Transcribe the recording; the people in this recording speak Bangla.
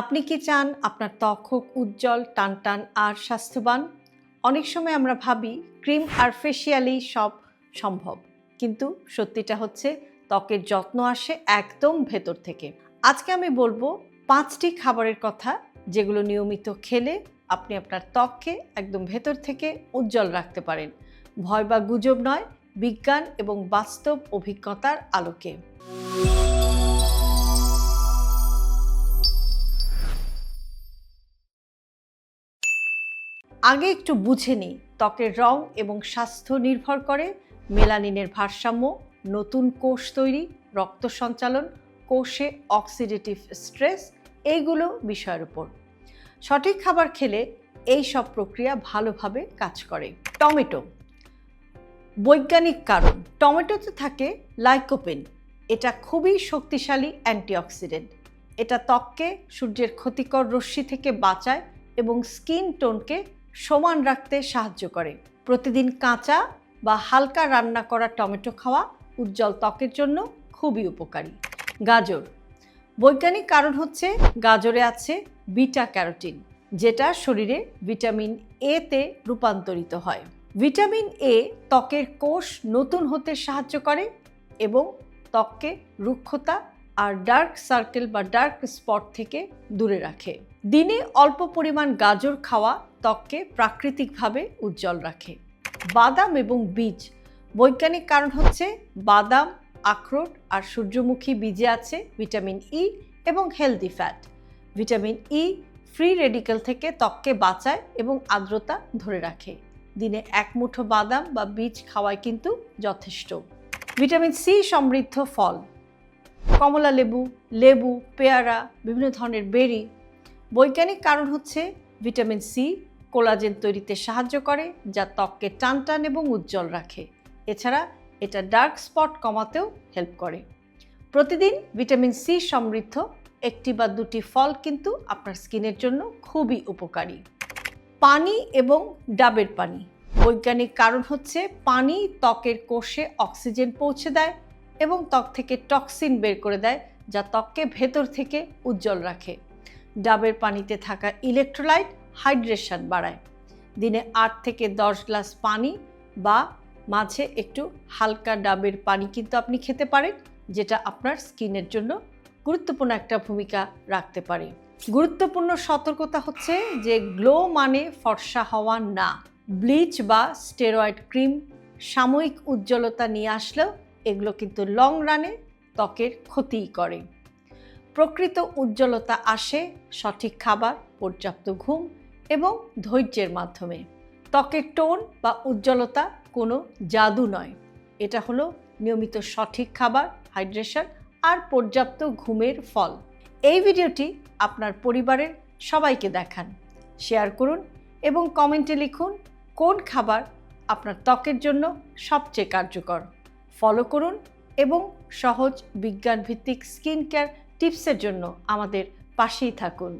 আপনি কি চান আপনার ত্বক হোক উজ্জ্বল, টানটান আর স্বাস্থ্যবান? অনেক সময় আমরা ভাবি ক্রিম আর ফেসিয়ালেই সব সম্ভব। কিন্তু সত্যিটা হচ্ছে ত্বকের যত্ন আসে একদম ভেতর থেকে। আজকে আমি বলব পাঁচটি খাবারের কথা যেগুলো নিয়মিত খেলে আপনি আপনার ত্বককে একদম ভেতর থেকে উজ্জ্বল রাখতে পারেন। ভয় বা গুজব নয়, বিজ্ঞান এবং বাস্তব অভিজ্ঞতার আলোকে। আগে একটু বুঝে নিই, ত্বকের রং এবং স্বাস্থ্য নির্ভর করে, মেলানিনের ভারসাম্য, নতুন কোষ তৈরি, রক্ত সঞ্চালন, কোষে অক্সিডেটিভ স্ট্রেস এইগুলো বিষয়ের উপর। সঠিক খাবার খেলে এই সব প্রক্রিয়া ভালোভাবে কাজ করে। টমেটো। বৈজ্ঞানিক কারণ, টমেটোতে থাকে লাইকোপেন এটা খুবই শক্তিশালী অ্যান্টিঅক্সিডেন্ট এটা ত্বককে সূর্যের ক্ষতিকর রশ্মি থেকে বাঁচায় এবং স্কিন টোনকে সমান রাখতে সাহায্য করে। প্রতিদিন কাঁচা বা হালকা রান্না করা টমেটো খাওয়া উজ্জ্বল ত্বকের জন্য খুবই উপকারী। গাজর। বৈজ্ঞানিক কারণ হচ্ছে গাজরে আছে বিটা ক্যারোটিন, যেটা শরীরে ভিটামিন এ তে রূপান্তরিত হয়। ভিটামিন এ ত্বকের কোষ নতুন হতে সাহায্য করে এবং ত্বককে রুক্ষতা আর ডার্ক সার্কেল বা ডার্ক স্পট থেকে দূরে রাখে। দিনে অল্প পরিমাণ গাজর খাওয়া ত্বককে প্রাকৃতিকভাবে উজ্জ্বল রাখে। বাদাম এবং বীজ, বৈজ্ঞানিক কারণ হচ্ছে বাদাম, আখরোট আর সূর্যমুখী বীজে আছে ভিটামিন ই এবং healthy fat vitamin E free radical থেকে ত্বককে বাঁচায় এবং আর্দ্রতা ধরে রাখে। দিনে এক মুঠো বাদাম বা বীজ খাওয়ায় কিন্তু যথেষ্ট। ভিটামিন সি সমৃদ্ধ ফল। কমলা লেবু লেবু, পেয়ারা, বিভিন্ন ধরনের বেরি। বৈজ্ঞানিক কারণ হচ্ছে ভিটামিন সি কোলাজেন তৈরিতে সাহায্য করে, যা ত্বককে টানটান এবং উজ্জ্বল রাখে। এছাড়া এটা ডার্ক স্পট কমাতেও হেল্প করে। প্রতিদিন ভিটামিন সি সমৃদ্ধ, একটি বা দুটি ফল কিন্তু আপনার স্কিনের জন্য খুবই উপকারী। পানি এবং ডাবের পানি। বৈজ্ঞানিক কারণ হচ্ছে পানি ত্বকের কোষে অক্সিজেন পৌঁছে দেয় এবং ত্বক থেকে টক্সিন বের করে দেয়, যা ত্বককে ভেতর থেকে উজ্জ্বল রাখে। ডাবের পানিতে থাকা ইলেকট্রোলাইট হাইড্রেশন বাড়ায়। দিনে আট থেকে দশ গ্লাস পানি বা মাঝে একটু হালকা ডাবের পানি কিন্তু আপনি খেতে পারেন, যেটা আপনার স্কিনের জন্য গুরুত্বপূর্ণ একটা ভূমিকা রাখতে পারে। গুরুত্বপূর্ণ সতর্কতা হচ্ছে যে গ্লো মানে ফর্সা হওয়া না। ব্লিচ বা স্টেরয়েড ক্রিম সাময়িক উজ্জ্বলতা নিয়ে আসলেও এগুলো কিন্তু লং রানে ত্বকের ক্ষতিই করে। প্রকৃত উজ্জ্বলতা আসে সঠিক খাবার, পর্যাপ্ত ঘুম এবং ধৈর্যের মাধ্যমে। ত্বকের টোন বা উজ্জ্বলতা কোনো জাদু নয়। এটা হলো নিয়মিত সঠিক খাবার হাইড্রেশন আর পর্যাপ্ত ঘুমের ফল। এই ভিডিওটি আপনার পরিবারের সবাইকে দেখান। শেয়ার করুন এবং কমেন্টে লিখুন কোন খাবার আপনার ত্বকের জন্য সবচেয়ে কার্যকর। ফলো করুন এবং সহজ বিজ্ঞানভিত্তিক স্কিন কেয়ার টিপসের জন্য আমাদের পাশেই থাকুন।